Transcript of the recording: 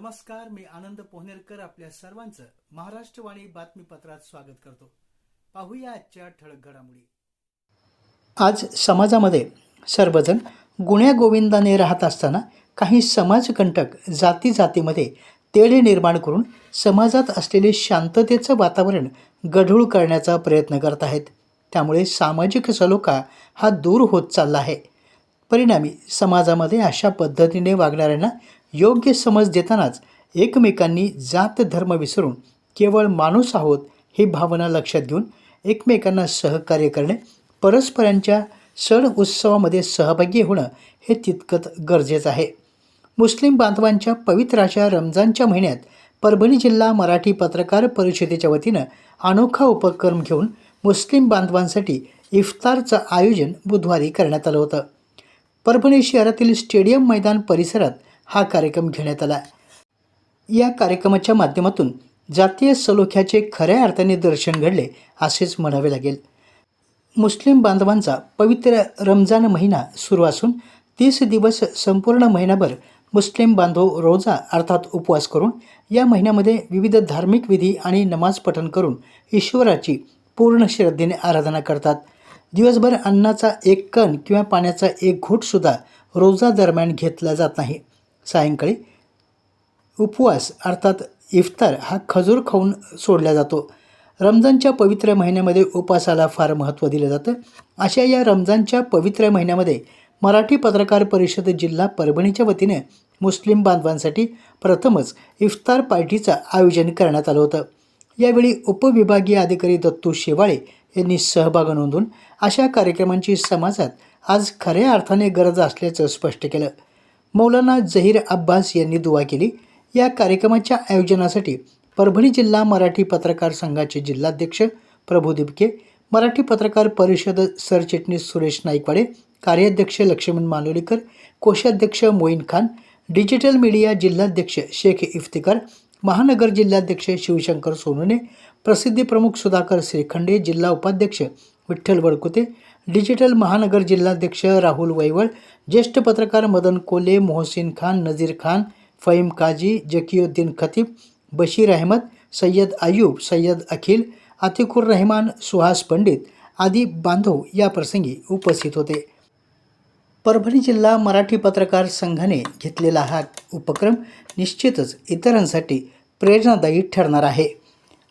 नमस्कार मी आनंद पोहनेरकर आपल्या सर्वांचं महाराष्ट्रवाणी बातमीपत्रात स्वागत करतो. पाहूया आजच्या ठळक घडामोडी. आज समाजामध्ये सर्वजण गुण्या गोविंदाने राहत असताना काही समाजकंटक जाती जातीमध्ये तेढे निर्माण करून समाजात असलेले शांततेचं वातावरण गढूळ करण्याचा प्रयत्न करत आहेत. त्यामुळे सामाजिक सलोखा हा दूर होत चालला आहे. परिणामी समाजामध्ये अशा पद्धतीने वागणाऱ्यांना योग्य समज देतानाच एकमेकांनी जात धर्म विसरून केवळ माणूस आहोत ही भावना लक्षात घेऊन एकमेकांना सहकार्य करणे परस्परांच्या सण उत्सवामध्ये सहभागी होणं हे तितकंच गरजेचं आहे. मुस्लिम बांधवांच्या पवित्र अशा रमजानच्या महिन्यात परभणी जिल्हा मराठी पत्रकार परिषदेच्या वतीनं अनोखा उपक्रम घेऊन मुस्लिम बांधवांसाठी इफ्तारचं आयोजन बुधवारी करण्यात आलं होतं. परभणी शहरातील स्टेडियम मैदान परिसरात हा कार्यक्रम घेण्यात आला. या कार्यक्रमाच्या माध्यमातून जातीय सलोख्याचे खऱ्या अर्थाने दर्शन घडले असेच म्हणावे लागेल. मुस्लिम बांधवांचा पवित्र रमजान महिना सुरू असून तीस दिवस संपूर्ण महिनाभर मुस्लिम बांधव रोजा अर्थात उपवास करून या महिन्यामध्ये विविध धार्मिक विधी आणि नमाज पठण करून ईश्वराची पूर्ण श्रद्धेने आराधना करतात. दिवसभर अन्नाचा एक कण किंवा पाण्याचा एक घोटसुद्धा रोजा दरम्यान घेतला जात नाही. सायंकाळी. उपवास अर्थात इफ्तार हा खजूर खाऊन सोडला जातो. रमजानच्या पवित्र महिन्यामध्ये उपवासाला फार महत्त्व दिलं जातं. अशा या रमजानच्या पवित्र महिन्यामध्ये मराठी पत्रकार परिषद जिल्हा परभणीच्या वतीने मुस्लिम बांधवांसाठी प्रथमच इफ्तार पार्टीचं आयोजन करण्यात आलं होतं. यावेळी उपविभागीय अधिकारी दत्तू शेवाळे यांनी सहभाग नोंदवून अशा कार्यक्रमांची समाजात आज खऱ्या अर्थाने गरज असल्याचं स्पष्ट केलं. मौलाना जहीर अब्बास यांनी दुवा केली. या कार्यक्रमाच्या आयोजनासाठी परभणी जिल्हा मराठी पत्रकार संघाचे जिल्हाध्यक्ष प्रभू दिपके मराठी पत्रकार परिषद सरचिटणीस सुरेश नाईकवाडे कार्याध्यक्ष लक्ष्मण मालोलीकर कोषाध्यक्ष मोईन खान डिजिटल मीडिया जिल्हाध्यक्ष शेख इफ्तिकार महानगर जिल्हाध्यक्ष शिवशंकर सोनुने प्रसिद्धी प्रमुख सुधाकर श्रीखंडे जिल्हा उपाध्यक्ष विठ्ठल वडकुते डिजिटल महानगर जिल्हाध्यक्ष राहुल वैवळ ज्येष्ठ पत्रकार मदन कोले मोहसिन खान नजीर खान फहीम काजी जकीउद्दीन खतीब बशीर अहमद सय्यद अयूब सय्यद अखिल अतिकुर रहमान सुहास पंडित आदी बांधव या प्रसंगी उपस्थित होते. परभणी जिल्हा मराठी पत्रकार संघाने घेतलेला हा उपक्रम निश्चितच इतरांसाठी प्रेरणादायी ठरणार आहे.